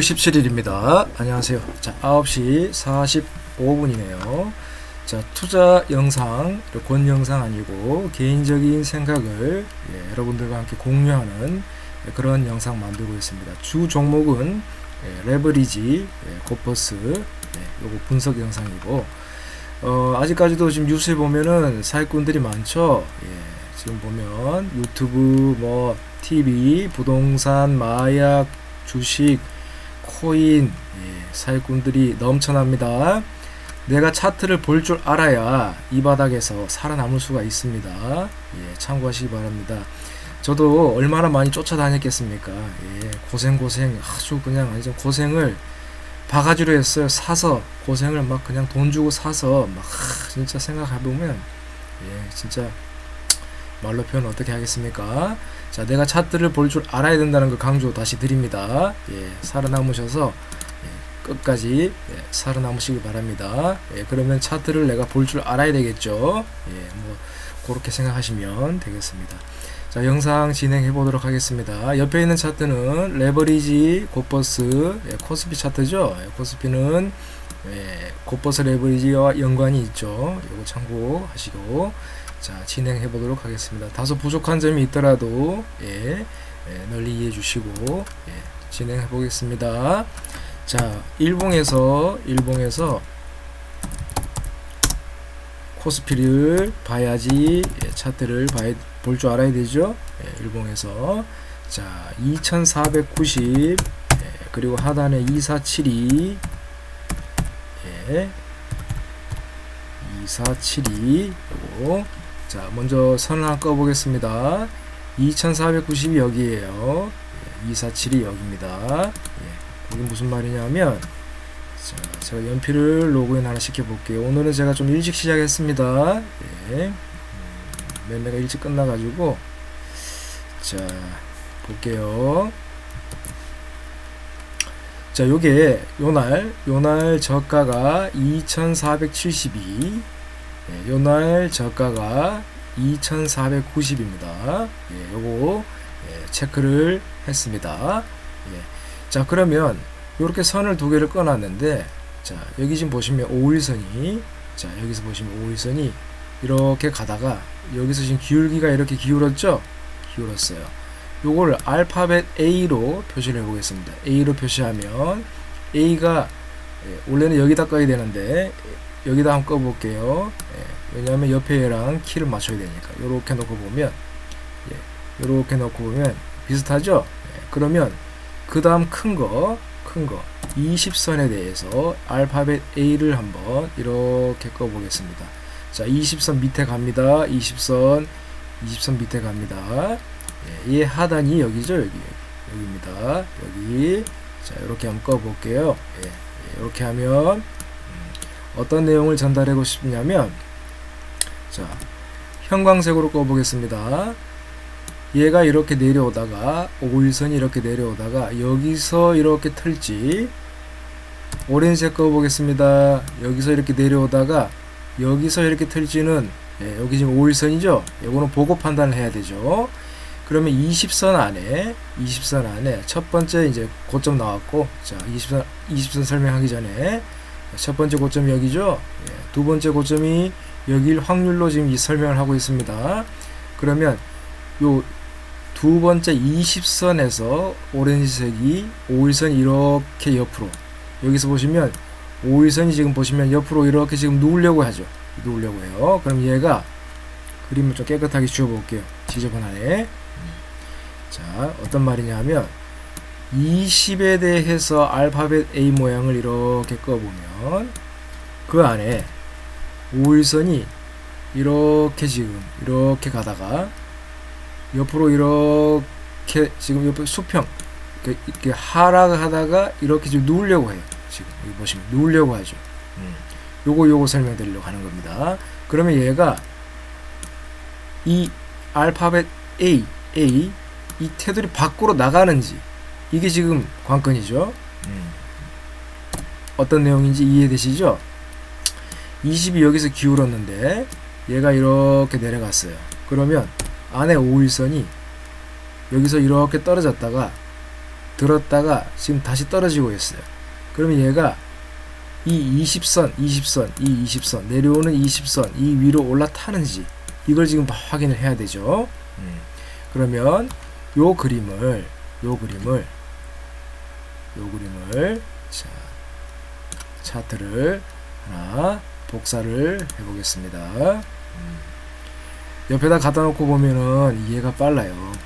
5월 17일입니다. 안녕하세요. 자, 9시 45분이네요. 자, 투자 영상, 권 영상 아니고 개인적인 생각을 예, 여러분들과 함께 공유하는 그런 영상 만들고 있습니다. 주 종목은 예, 레버리지, 예, 고퍼스, 예, 요거 분석 영상이고, 어, 아직까지도 지금 뉴스에 보면은 사기꾼들이 많죠. 예, 지금 보면 유튜브, 뭐, TV, 부동산, 마약, 주식, 코인, 예, 사기꾼들이 넘쳐납니다. 내가 차트를 볼 줄 알아야 이 바닥에서 살아남을 수가 있습니다. 예, 참고하시기 바랍니다. 저도 얼마나 많이 쫓아다녔겠습니까? 예, 고생 고생 아주 그냥 완전 고생을 바가지로 했어요. 사서 고생을 막 그냥 돈 주고 사서 막 하, 진짜 생각해 보면 예, 진짜 말로 표현 어떻게 하겠습니까? 자, 내가 차트를 볼 줄 알아야 된다는 걸 강조 다시 드립니다. 예, 살아남으셔서 예, 끝까지 예, 살아남으시길 바랍니다. 예, 그러면 차트를 내가 볼 줄 알아야 되겠죠. 예, 뭐 그렇게 생각하시면 되겠습니다. 자, 영상 진행해 보도록 하겠습니다. 옆에 있는 차트는 레버리지 고버스 예, 코스피 차트죠. 예, 코스피는 예, 고버스 레버리지와 연관이 있죠. 이거 참고하시고 자 진행해 보도록 하겠습니다. 다소 부족한 점이 있더라도 예, 예 널리 이해해 주시고 예, 진행해 보겠습니다. 자 일봉에서 일봉에서 코스피를 봐야지 예, 차트를 볼줄 알아야 되죠. 예, 일봉에서 자 2490 예, 그리고 하단에 2472 예, 2472 요거 자 먼저 선을 하나 꺼보겠습니다. 2490이 여기에요. 247이 여기입니다. 예, 이게 무슨 말이냐면 자, 제가 연필을 로그인 하나 시켜볼게요. 오늘은 제가 좀 일찍 시작했습니다. 예, 음, 매매가 일찍 끝나가지고 자 볼게요. 자 요게 요날 요날 저가가 2472 예, 요날 저가가 2490입니다. 예, 요거 예, 체크를 했습니다. 예. 자 그러면 이렇게 선을 두 개를 꺼놨는데 자 여기 지금 보시면 5일선이 자 여기서 보시면 5일선이 이렇게 가다가 여기서 지금 기울기가 이렇게 기울었죠? 기울었어요. 요걸 알파벳 A로 표시를 해 보겠습니다. A로 표시하면 A가 예, 원래는 여기다 꺼야 되는데 여기다 한번 꺼볼게요. 예, 왜냐하면 옆에 랑 키를 맞춰야 되니까. 요렇게 놓고 보면, 예, 요렇게 놓고 보면 비슷하죠? 예, 그러면 그 다음 큰 거, 큰 거, 20선에 대해서 알파벳 A를 한번 이렇게 꺼보겠습니다. 자, 20선 밑에 갑니다. 20선, 20선 밑에 갑니다. 예, 이 하단이 여기죠, 여기. 여기입니다. 여기. 자, 이렇게 한번 꺼볼게요. 예, 이렇게 하면 어떤 내용을 전달하고 싶냐면 자 형광색으로 꺼보겠습니다. 얘가 이렇게 내려오다가 5일선이 이렇게 내려오다가 여기서 이렇게 틀지 오렌지색 꺼보겠습니다. 여기서 이렇게 내려오다가 여기서 이렇게 틀지는 예, 여기 지금 5일선이죠? 이거는 보고 판단을 해야 되죠. 그러면 20선 안에 20선 안에 첫 번째 이제 고점 나왔고 자 20선 20선 설명하기 전에 첫 번째 고점이 여기죠. 예, 두 번째 고점이 여기일 확률로 지금 이 설명을 하고 있습니다. 그러면 요 두 번째 20선에서 오렌지색이 5일선 이렇게 옆으로 여기서 보시면 5일선이 지금 보시면 옆으로 이렇게 지금 누우려고 하죠. 누우려고 해요. 그럼 얘가 그림을 좀 깨끗하게 지워볼게요. 지저분하네. 자, 어떤 말이냐 하면 20에 대해서 알파벳 A 모양을 이렇게 꺼보면 그 안에 5일선이 이렇게 지금 이렇게 가다가 옆으로 이렇게 지금 옆에 수평 이렇게 하락하다가 이렇게 지금 누우려고 해요. 지금 여기 보시면 누우려고 하죠. 음. 요거 요거 설명드리려고 하는 겁니다. 그러면 얘가 이 알파벳 A A 이 테두리 밖으로 나가는지 이게 지금 관건이죠. 음. 어떤 내용인지 이해되시죠? 20이 여기서 기울었는데 얘가 이렇게 내려갔어요. 그러면 안에 5일선이 여기서 이렇게 떨어졌다가 들었다가 지금 다시 떨어지고 있어요. 그러면 얘가 이 20선, 20선, 이 20선, 내려오는 20선, 이 위로 올라타는지 이걸 지금 확인을 해야 되죠. 음. 그러면 요 그림을, 요 그림을, 요 그림을, 자, 차트를 하나 복사를 해보겠습니다. 음. 옆에다 갖다 놓고 보면은 이해가 빨라요. 예.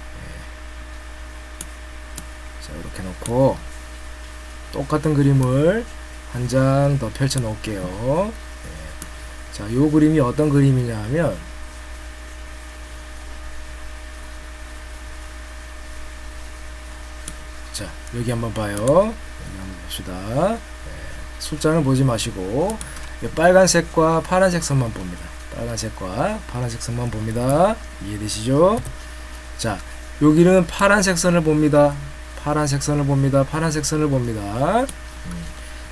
자, 이렇게 놓고 똑같은 그림을 한 장 더 펼쳐 놓을게요. 예. 자, 요 그림이 어떤 그림이냐 하면 자, 여기 한번 봐요. 봅시다. 예. 숫자는 보지 마시고 이 빨간색과 파란색 선만 봅니다. 빨간색과 파란색 선만 봅니다. 이해되시죠? 자, 여기는 파란색 선을 봅니다. 파란색 선을 봅니다. 파란색 선을 봅니다. 음.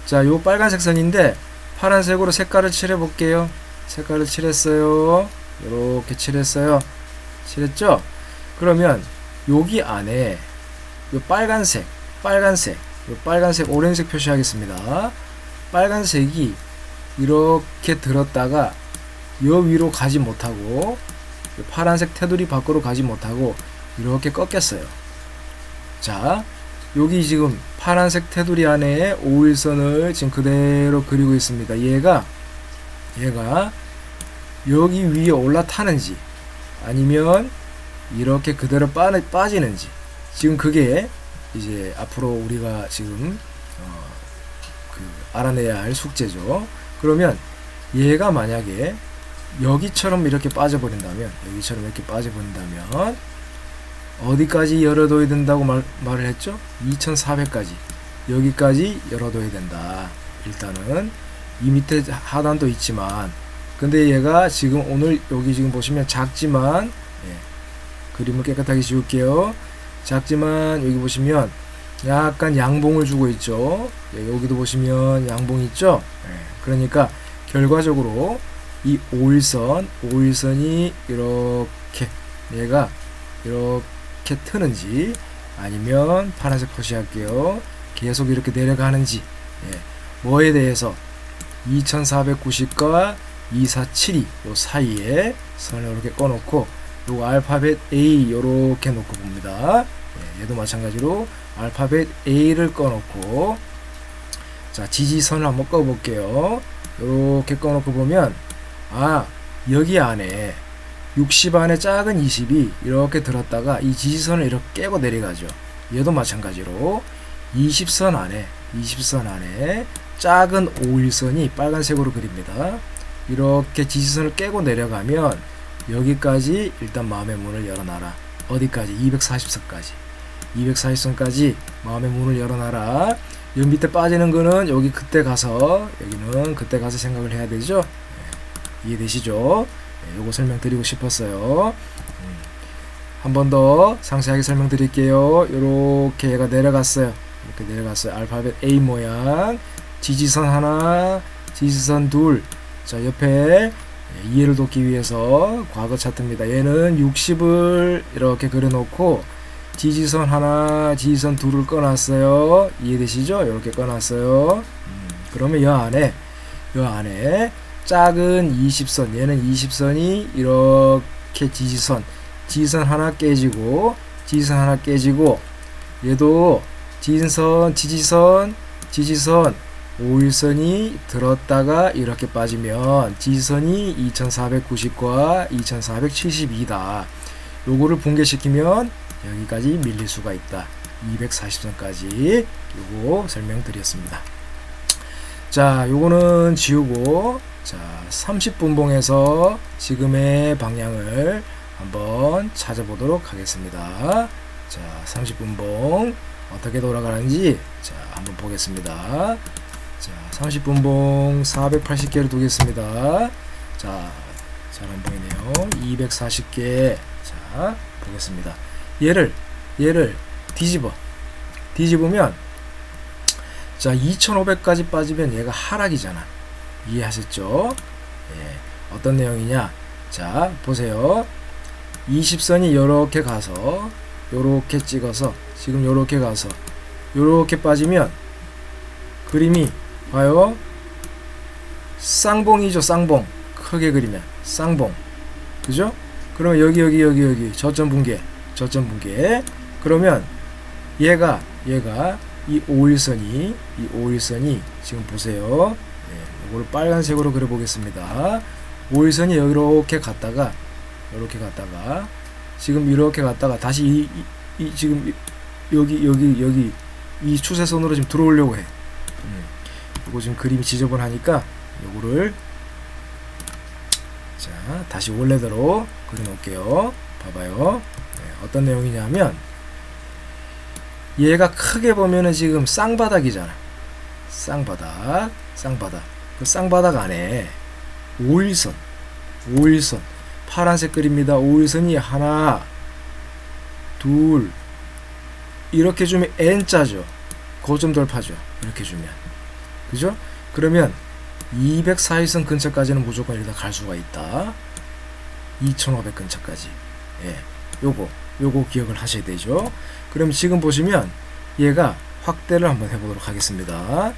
자, 요 빨간색 선인데 파란색으로 색깔을 칠해 볼게요. 색깔을 칠했어요. 이렇게 칠했어요. 칠했죠? 그러면 여기 안에 요 빨간색, 빨간색, 요 빨간색, 오렌지색 표시하겠습니다. 빨간색이 이렇게 들었다가 요 위로 가지 못하고 요 파란색 테두리 밖으로 가지 못하고 이렇게 꺾였어요. 자, 여기 지금 파란색 테두리 안에 5일선을 지금 그대로 그리고 있습니다. 얘가 얘가 여기 위에 올라타는지 아니면 이렇게 그대로 빠, 빠지는지 지금 그게 이제 앞으로 우리가 지금 어, 그 알아내야 할 숙제죠. 그러면 얘가 만약에 여기처럼 이렇게 빠져버린다면 여기처럼 이렇게 빠져버린다면 어디까지 열어둬야 된다고 말, 말을 했죠? 2400까지 여기까지 열어둬야 된다 일단은 이 밑에 하단도 있지만 근데 얘가 지금 오늘 여기 지금 보시면 작지만 예, 그림을 깨끗하게 지울게요 작지만 여기 보시면 약간 양봉을 주고 있죠. 예, 여기도 보시면 양봉 있죠? 예, 그러니까 결과적으로 이 5일선 5일선이 이렇게 얘가 이렇게 트는지 아니면 파란색 표시할게요. 계속 이렇게 내려가는지. 예, 뭐에 대해서? 2490과 2472 요 사이에 선을 이렇게 꺼놓고 요 알파벳 A 요렇게 놓고 봅니다. 예, 얘도 마찬가지로 알파벳 A를 꺼놓고 자 지지선을 한번 꺼볼게요. 요렇게 꺼놓고 보면 아 여기 안에 60 안에 작은 20이 이렇게 들었다가 이 지지선을 이렇게 깨고 내려가죠. 얘도 마찬가지로 20선 안에 20선 안에 작은 5일선이 빨간색으로 그립니다. 이렇게 지지선을 깨고 내려가면 여기까지 일단 마음의 문을 열어놔라. 어디까지? 240선까지. 240선까지 마음의 문을 열어놔라. 여기 밑에 빠지는 거는 여기 그때 가서 여기는 그때 가서 생각을 해야 되죠. 네, 이해되시죠? 네, 요거 설명드리고 싶었어요. 음, 한번 더 상세하게 설명드릴게요. 요렇게 얘가 내려갔어요. 이렇게 내려갔어요. 알파벳 A 모양. 지지선 하나, 지지선 둘. 자, 옆에 이해를 돕기 위해서 과거 차트입니다. 얘는 60을 이렇게 그려놓고 지지선 하나, 지지선 둘을 꺼놨어요. 이해되시죠? 이렇게 꺼놨어요. 음, 그러면 이 안에 이 안에 작은 20선, 얘는 20선이 이렇게 지지선, 지지선 하나 깨지고 지지선 하나 깨지고 얘도 지지선, 지지선, 지지선 5일선이 들었다가 이렇게 빠지면 지지선이 2490과 2472다. 요거를 붕괴시키면 여기까지 밀릴 수가 있다. 240선까지 요거 설명드렸습니다. 자, 요거는 지우고 자, 30분봉에서 지금의 방향을 한번 찾아보도록 하겠습니다. 자, 30분봉 어떻게 돌아가는지 자, 한번 보겠습니다. 자, 30분봉 480개를 두겠습니다. 자, 잘 안 보이네요. 240개. 자, 보겠습니다. 얘를, 얘를 뒤집어. 뒤집으면, 자, 2500까지 빠지면 얘가 하락이잖아. 이해하셨죠? 예, 어떤 내용이냐? 자, 보세요. 20선이 요렇게 가서, 요렇게 찍어서, 지금 요렇게 가서, 요렇게 빠지면 그림이 봐요. 쌍봉이죠, 쌍봉. 크게 그리면 쌍봉. 그죠? 그러면 여기 여기 여기 여기 저점 붕괴, 저점 붕괴. 그러면 얘가 얘가 이 5일선이 이 5일선이 지금 보세요. 네, 이거를 빨간색으로 그려 보겠습니다. 5일선이 이렇게 갔다가 이렇게 갔다가 지금 이렇게 갔다가 다시 이, 이, 이 지금 이- 여기 여기 여기 이 추세선으로 지금 들어오려고 해. 음. 이거 지금 그림이 지저분하니까 요거를 자 다시 원래대로 그려놓을게요. 봐봐요. 네, 어떤 내용이냐면 얘가 크게 보면은 지금 쌍바닥이잖아. 쌍바닥, 쌍바닥. 그 쌍바닥 안에 5일선, 5일선, 파란색 그립니다. 5일선이 하나, 둘, 이렇게 주면 N자죠. 고점 돌파죠. 이렇게 주면. 그죠? 그러면 204일선 근처까지는 무조건 일단 갈 수가 있다. 2500 근처까지. 예. 요거, 요거 기억을 하셔야 되죠. 그럼 지금 보시면 얘가 확대를 한번 해보도록 하겠습니다.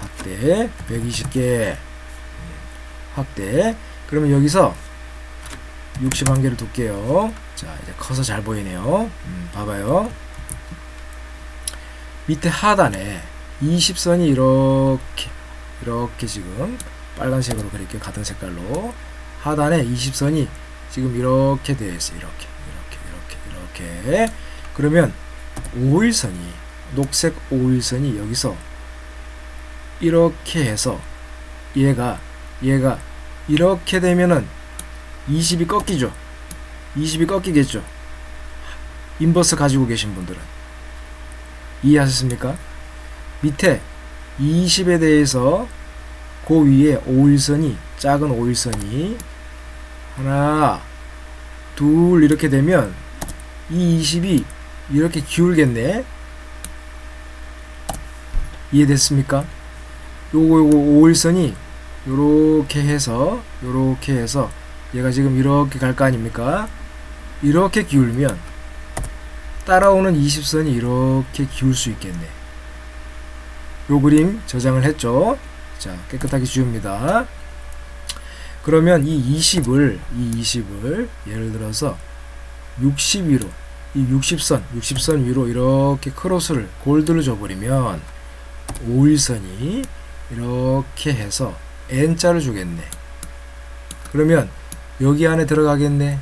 확대 120개 확대 그러면 여기서 61개를 둘게요. 자 이제 커서 잘 보이네요. 음, 봐봐요. 밑에 하단에 20선이 이렇게 이렇게 지금 빨간색으로 그릴게요. 같은 색깔로 하단에 20선이 지금 이렇게 되어 있어요. 이렇게 이렇게 이렇게 이렇게 그러면 5일선이 녹색 5일선이 여기서 이렇게 해서 얘가 얘가 이렇게 되면은 20이 꺾이죠. 20이 꺾이겠죠. 인버스 가지고 계신 분들은 이해하셨습니까? 밑에 20에 대해서 그 위에 5일선이 작은 5일선이 하나 둘 이렇게 되면 이 20이 이렇게 기울겠네. 이해됐습니까? 요거 요거 5일선이 요렇게 해서 요렇게 해서 얘가 지금 이렇게 갈 거 아닙니까? 이렇게 기울면 따라오는 20선이 이렇게 기울 수 있겠네. 요 그림 저장을 했죠. 자, 깨끗하게 지웁니다. 그러면 이 20을 이 20을 예를 들어서 60 위로 이 60선, 60선 위로 이렇게 크로스를 골드를 줘버리면 5일선이 이렇게 해서 N자를 주겠네. 그러면 여기 안에 들어가겠네.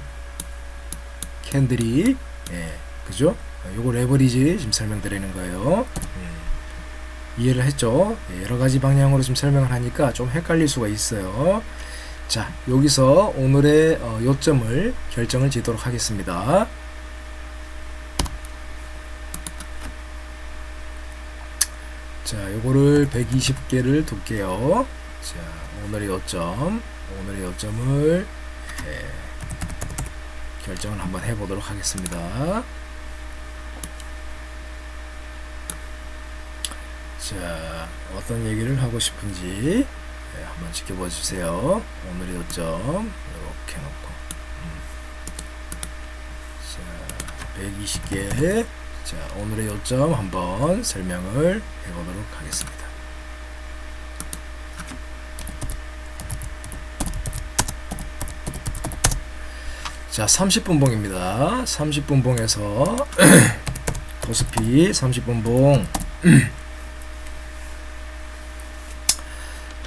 캔들이, 예, 그죠? 요거 레버리지 지금 설명드리는 거예요. 음, 이해를 했죠? 예, 여러 가지 방향으로 지금 설명을 하니까 좀 헷갈릴 수가 있어요. 자, 여기서 오늘의 어, 요점을 결정을 지도록 하겠습니다. 자, 요거를 120개를 둘게요. 자, 오늘의 요점, 오늘의 요점을 예, 결정을 한번 해보도록 하겠습니다. 자, 어떤 얘기를 하고 싶은지 예, 한번 지켜봐 주세요. 오늘의 요점 이렇게 놓고 음. 자, 120개 자, 오늘의 요점 한번 설명을 해보도록 하겠습니다. 자, 30분봉입니다. 30분봉에서 도스피 30분봉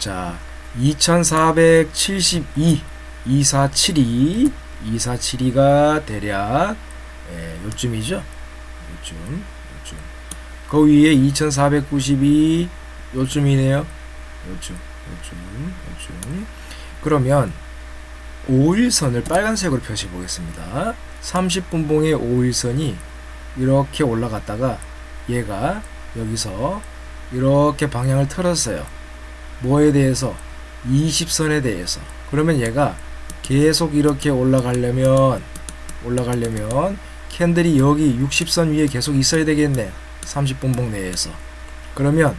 자, 2472 2472 2472가 대략 예, 요쯤이죠. 요쯤 요쯤 그 위에 2492 요쯤이네요. 요쯤 요쯤 요쯤 그러면 5일선을 빨간색으로 표시해 보겠습니다. 30분 봉의 5일선이 이렇게 올라갔다가 얘가 여기서 이렇게 방향을 틀었어요. 뭐에 대해서? 20선에 대해서. 그러면 얘가 계속 이렇게 올라가려면 올라가려면 캔들이 여기 60선 위에 계속 있어야 되겠네. 30분봉 내에서. 그러면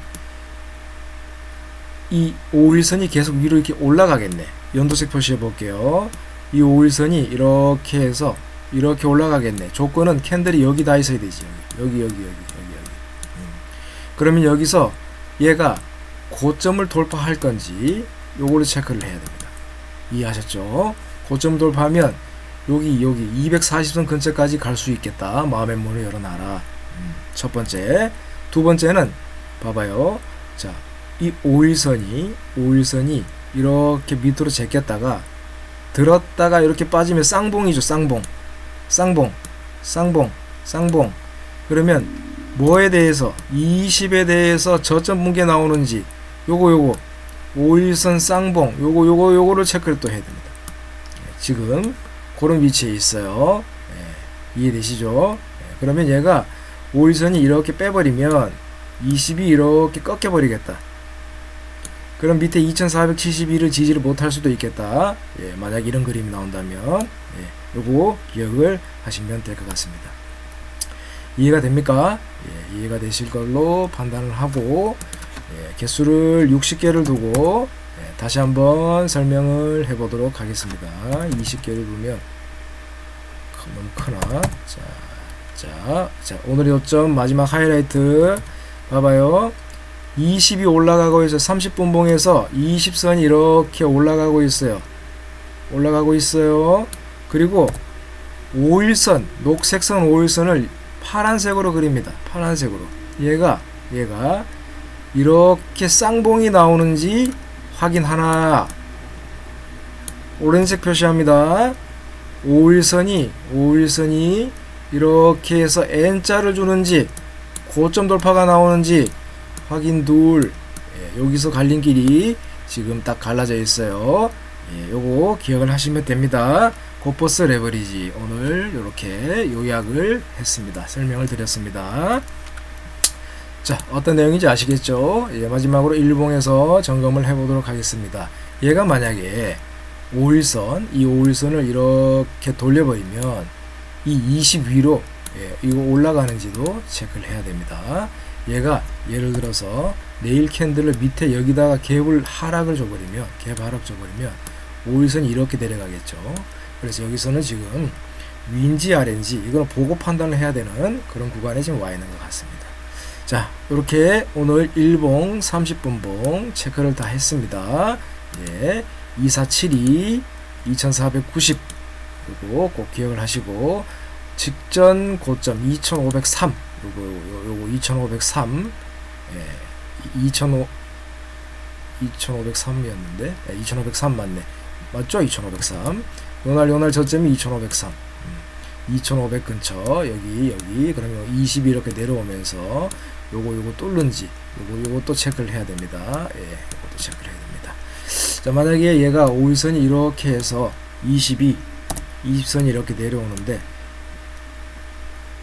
이 5일선이 계속 위로 이렇게 올라가겠네. 연도색 표시해 볼게요. 이 5일선이 이렇게 해서 이렇게 올라가겠네. 조건은 캔들이 여기 다 있어야 되지. 여기 여기 여기 여기 여기. 여기. 음. 그러면 여기서 얘가 고점을 돌파할 건지 요거를 체크를 해야 됩니다. 이해하셨죠? 고점 돌파하면 여기 여기 240선 근처까지 갈 수 있겠다. 마음의 문을 열어놔라. 음, 첫 번째, 두 번째는 봐봐요. 자, 이 5일선이 5일선이 이렇게 밑으로 제꼈다가 들었다가 이렇게 빠지면 쌍봉이죠. 쌍봉. 쌍봉. 쌍봉. 쌍봉. 그러면 뭐에 대해서 20에 대해서 저점 붕괴 나오는지 요거 요거 5일선 쌍봉 요거 요거 요거를 체크를 또 해야 됩니다. 예, 지금 그런 위치에 있어요. 예, 이해되시죠? 예, 그러면 얘가 5일선이 이렇게 빼버리면 20이 이렇게 꺾여버리겠다. 그럼 밑에 2472를 지지를 못할 수도 있겠다. 예, 만약 이런 그림이 나온다면 예, 요거 기억을 하시면 될 것 같습니다. 이해가 됩니까? 예, 이해가 되실 걸로 판단을 하고 예, 개수를 60개를 두고 예, 다시 한번 설명을 해보도록 하겠습니다. 20개를 두면 너무 크나? 자, 자, 자 오늘의 요점 마지막 하이라이트 봐봐요. 20이 올라가고 있어요. 30분 봉에서 20선이 이렇게 올라가고 있어요. 올라가고 있어요. 그리고 5일선, 녹색선 5일선을 파란색으로 그립니다. 파란색으로. 얘가, 얘가 이렇게 쌍봉이 나오는지 확인하나. 오렌색 표시합니다. 5일선이, 5일선이 이렇게 해서 N자를 주는지, 고점 돌파가 나오는지, 확인 둘. 예, 여기서 갈림길이 지금 딱 갈라져 있어요. 예, 요거 기억을 하시면 됩니다. 고퍼스 레버리지. 오늘 이렇게 요약을 했습니다. 설명을 드렸습니다 자 어떤 내용인지 아시겠죠? 예, 마지막으로 일봉에서 점검을 해보도록 하겠습니다. 얘가 만약에 5일선 이 5일선을 이렇게 돌려버리면 이 20위로 예, 이거 올라가는지도 체크를 해야 됩니다. 얘가 예를 들어서 네일 캔들을 밑에 여기다가 갭을 하락을 줘버리면 갭 하락 줘버리면 5일선이 이렇게 내려가겠죠. 그래서 여기서는 지금 위인지 아래인지 이거는 보고 판단을 해야 되는 그런 구간에 지금 와 있는 것 같습니다 자 이렇게 오늘 1봉 30분봉 체크를 다 했습니다. 예, 2472 2490 그리고 꼭 기억을 하시고 직전 고점 2503 요거 요거, 요거 2503 예, 2005 2503이었는데? 예, 2503 맞네. 맞죠? 2503 요날 요날 저점이 2503 음, 2500 근처 여기 여기. 그러면 20이 이렇게 내려오면서 요거 요거 뚫는지 요거 또 체크를 해야 됩니다. 예 요것도 체크를 해야 됩니다. 자 만약에 얘가 5일선이 이렇게 해서 22 20선이 이렇게 내려오는데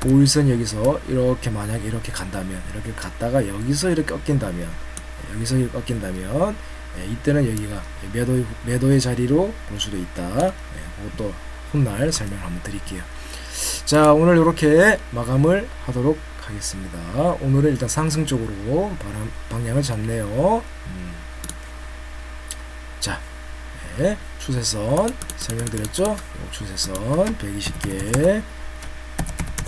5일선 여기서 이렇게 만약에 이렇게 간다면 이렇게 갔다가 여기서 이렇게 꺾인다면 여기서 이렇게 꺾인다면 예, 이때는 여기가 매도, 매도의 자리로 볼 수도 있다. 예, 그것도 훗날 설명을 한번 드릴게요. 자 오늘 이렇게 마감을 하도록 하겠습니다. 오늘은 일단 상승 쪽으로 바람, 방향을 잡네요. 음. 자 예, 추세선 설명드렸죠? 요 추세선 120개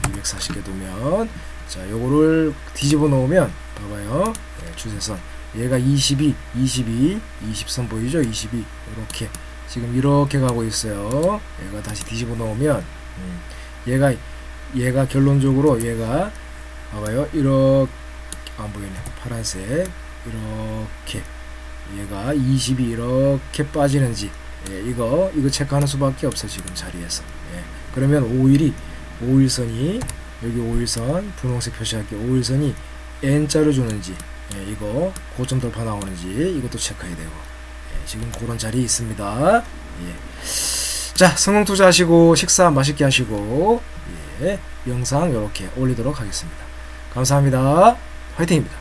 240개 두면 자 요거를 뒤집어 놓으면 봐봐요. 네, 추세선. 얘가 22 22 20선 보이죠? 22 이렇게. 지금 이렇게 가고 있어요. 얘가 다시 뒤집어 놓으면 음, 얘가 얘가 결론적으로 얘가 봐봐요. 이렇게 안 보이네. 파란색. 이렇게. 얘가 20이 이렇게 빠지는지. 예, 이거 이거 체크하는 수밖에 없어 지금 자리에서. 예, 그러면 5일이 5일선이 여기 5일선 분홍색 표시할게요 5일선이 N자를 주는지 예, 이거 고점 돌파 나오는지 이것도 체크해야 되고. 예, 지금 그런 자리에 있습니다. 예. 자 성공 투자하시고 식사 맛있게 하시고 예, 영상 이렇게 올리도록 하겠습니다 감사합니다. 화이팅입니다